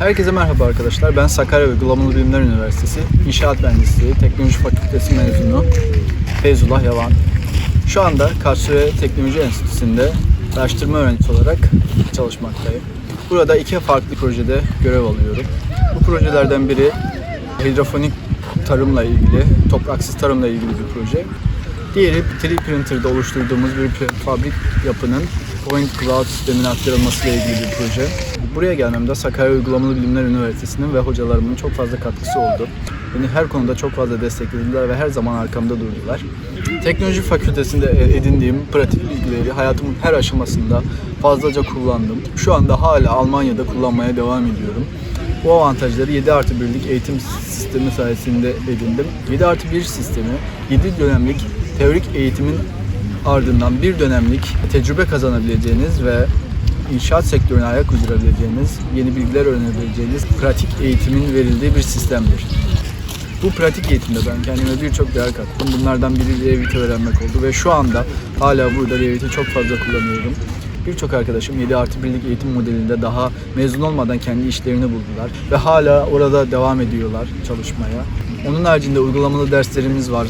Herkese merhaba arkadaşlar. Ben Sakarya Uygulamalı Bilimler Üniversitesi İnşaat Mühendisliği Teknoloji Fakültesi mezunu Feyzullah Yavan. Şu anda Karsuya Teknoloji Enstitüsü'nde araştırma öğrencisi olarak çalışmaktayım. Burada iki farklı projede görev alıyorum. Bu projelerden biri hidrofonik tarımla ilgili, topraksız tarımla ilgili bir proje. Diğeri 3D printer'da oluşturduğumuz bir prefabrik yapının point cloud sistemine aktarılması ile ilgili bir proje. Buraya gelmemde Sakarya Uygulamalı Bilimler Üniversitesi'nin ve hocalarımın çok fazla katkısı oldu. Beni her konuda çok fazla desteklediler ve her zaman arkamda durdular. Teknoloji fakültesinde edindiğim pratik bilgileri hayatımın her aşamasında fazlaca kullandım. Şu anda hala Almanya'da kullanmaya devam ediyorum. Bu avantajları 7 artı 1'lik eğitim sistemi sayesinde edindim. 7 artı 1 sistemi 7 dönemlik teorik eğitimin ardından bir dönemlik tecrübe kazanabileceğiniz ve inşaat sektörüne ayak uydurabileceğiniz, yeni bilgiler öğrenebileceğiniz pratik eğitimin verildiği bir sistemdir. Bu pratik eğitimde ben kendime birçok değer kattım. Bunlardan biri Revit öğrenmek oldu ve şu anda hala burada Revit'i çok fazla kullanıyorum. Birçok arkadaşım 7 artı 1'lik eğitim modelinde daha mezun olmadan kendi işlerini buldular ve hala orada devam ediyorlar çalışmaya. Onun haricinde uygulamalı derslerimiz var.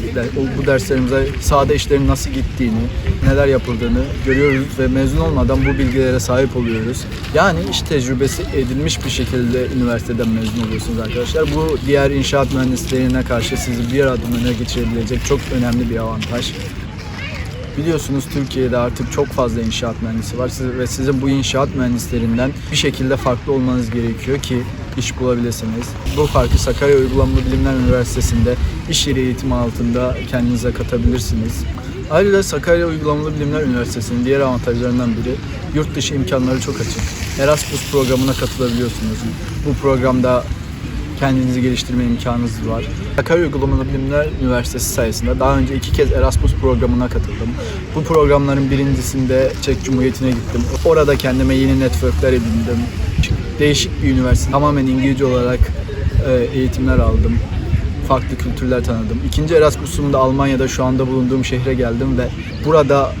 Bu derslerimize sahada işlerin nasıl gittiğini, neler yapıldığını görüyoruz ve mezun olmadan bu bilgilere sahip oluyoruz. Yani iş tecrübesi edilmiş bir şekilde üniversiteden mezun oluyorsunuz arkadaşlar. Bu diğer inşaat mühendislerine karşı sizi bir adım öne geçirebilecek çok önemli bir avantaj. Biliyorsunuz Türkiye'de artık çok fazla inşaat mühendisi var ve sizin bu inşaat mühendislerinden bir şekilde farklı olmanız gerekiyor ki iş bulabilirsiniz. Bu farkı Sakarya Uygulamalı Bilimler Üniversitesi'nde iş yeri eğitimi altında kendinize katabilirsiniz. Ayrıca Sakarya Uygulamalı Bilimler Üniversitesi'nin diğer avantajlarından biri yurt dışı imkanları çok açık. Erasmus programına katılabiliyorsunuz. Bu programda kendinizi geliştirme imkanınız var. Sakarya Uygulamalı Bilimler Üniversitesi sayesinde daha önce iki kez Erasmus programına katıldım. Bu programların birincisinde Çek Cumhuriyeti'ne gittim. Orada kendime yeni networkler edindim. Değişik bir üniversite. Tamamen İngilizce olarak e, eğitimler aldım. Farklı kültürler tanıdım. İkinci Erasmus'umda Almanya'da şu anda bulunduğum şehre geldim ve burada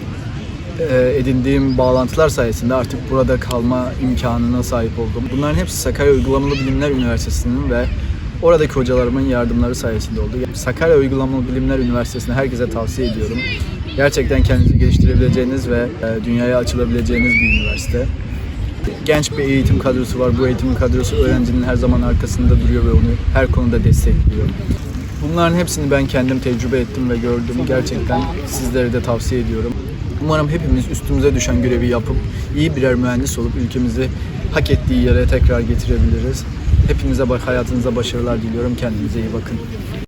e, edindiğim bağlantılar sayesinde artık burada kalma imkanına sahip oldum. Bunların hepsi Sakarya Uygulamalı Bilimler Üniversitesi'nin ve oradaki hocalarımın yardımları sayesinde oldu. Sakarya Uygulamalı Bilimler Üniversitesi'ne herkese tavsiye ediyorum. Gerçekten kendinizi geliştirebileceğiniz ve e, dünyaya açılabileceğiniz bir üniversite. Genç bir eğitim kadrosu var. Bu eğitim kadrosu öğrencinin her zaman arkasında duruyor ve onu her konuda destekliyor. Bunların hepsini ben kendim tecrübe ettim ve gördüm. Gerçekten sizlere de tavsiye ediyorum. Umarım hepimiz üstümüze düşen görevi yapıp iyi birer mühendis olup ülkemizi hak ettiği yere tekrar getirebiliriz. Hepinize hayatınıza başarılar diliyorum. Kendinize iyi bakın.